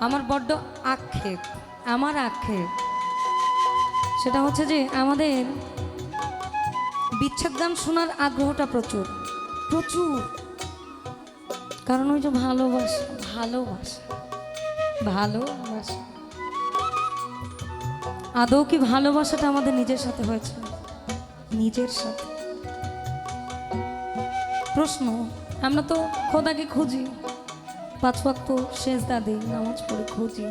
আমার বড্ড আক্ষেপ, আমার আক্ষেপ। সেটা হচ্ছে যে আমাদের বিচ্ছেদ গান শোনার আগ্রহটা প্রচুর প্রচুর। কারণ ওই যে ভালোবাসা ভালোবাসা ভালোবাসা। আদৌ কি ভালোবাসাটা আমাদের নিজের সাথে হয়েছে? নিজের সাথে। প্রশ্ন, আমরা তো খোদাকে খুঁজি। পাঁচ ওয়াক্ত শেষ দাদি নামাজ পড়ে খুঁজি।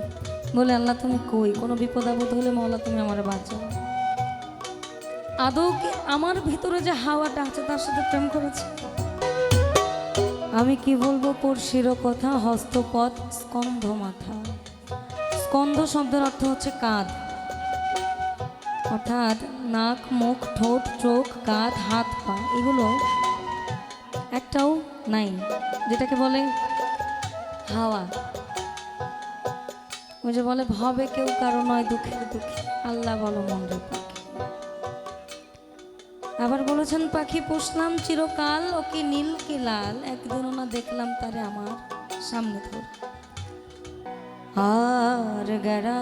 বলে, আল্লাহ তুমি কই? কোনো বিপদ আপদ হলে মৌলা তুমি আমার বাঁচাও। আদৌ কি আমার ভিতরে যে হাওয়াটা আছে তার সাথে প্রেম করেছে? আমি কি বলব পড়শির কথা? হস্তপদ স্কন্ধ মাথা। স্কন্ধ শব্দের অর্থ হচ্ছে কাঁধ। অর্থাৎ নাক, মুখ, ঠোঁট, চোখ, কাঁধ, হাত, পা, এগুলো একটাও নাই, যেটাকে বলে হাওয়া ওই যে বলে, ভবে কেউ কারও নয়, দুঃখের দুঃখী। আল্লাহ বলো মন্দির পাখি। আবার বলেছেন, পাখি পুষলাম চিরকাল, ও কি নীল কি লাল? একদিনও না দেখলাম তারে আমার সামনে ধর। আর গেরা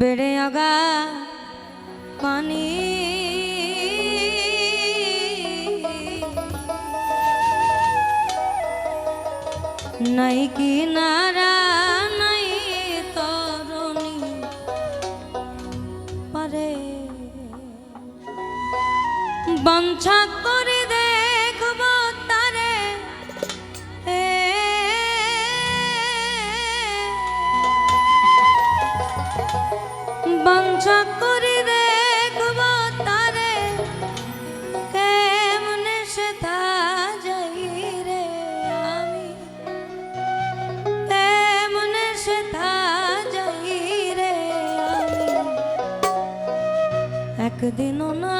বেড়ে আগা পানি নাই কি নারা নাই তরণী। পারে। বাঞ্ছা করে দেখব তারে। বাঞ্ছা করে একদিনও না।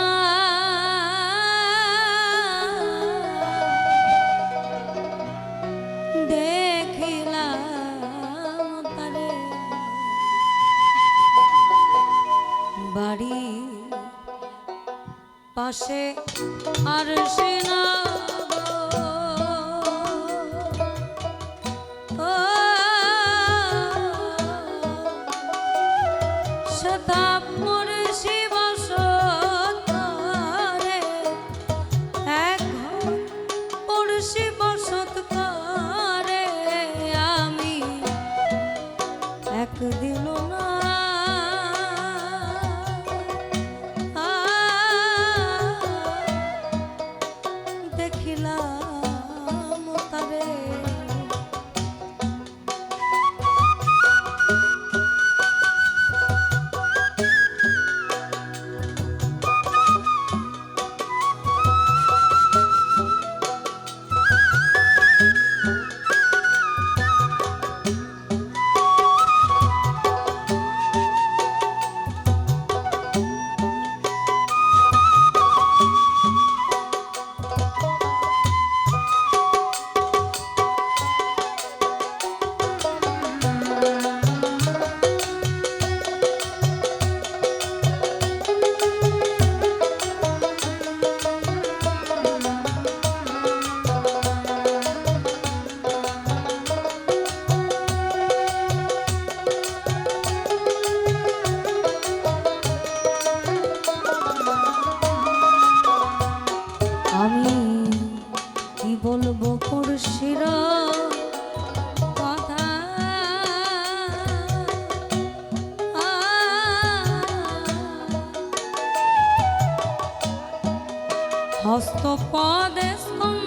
বাড়ি পাশে আর সে না। হস্তপদে স্কন্দ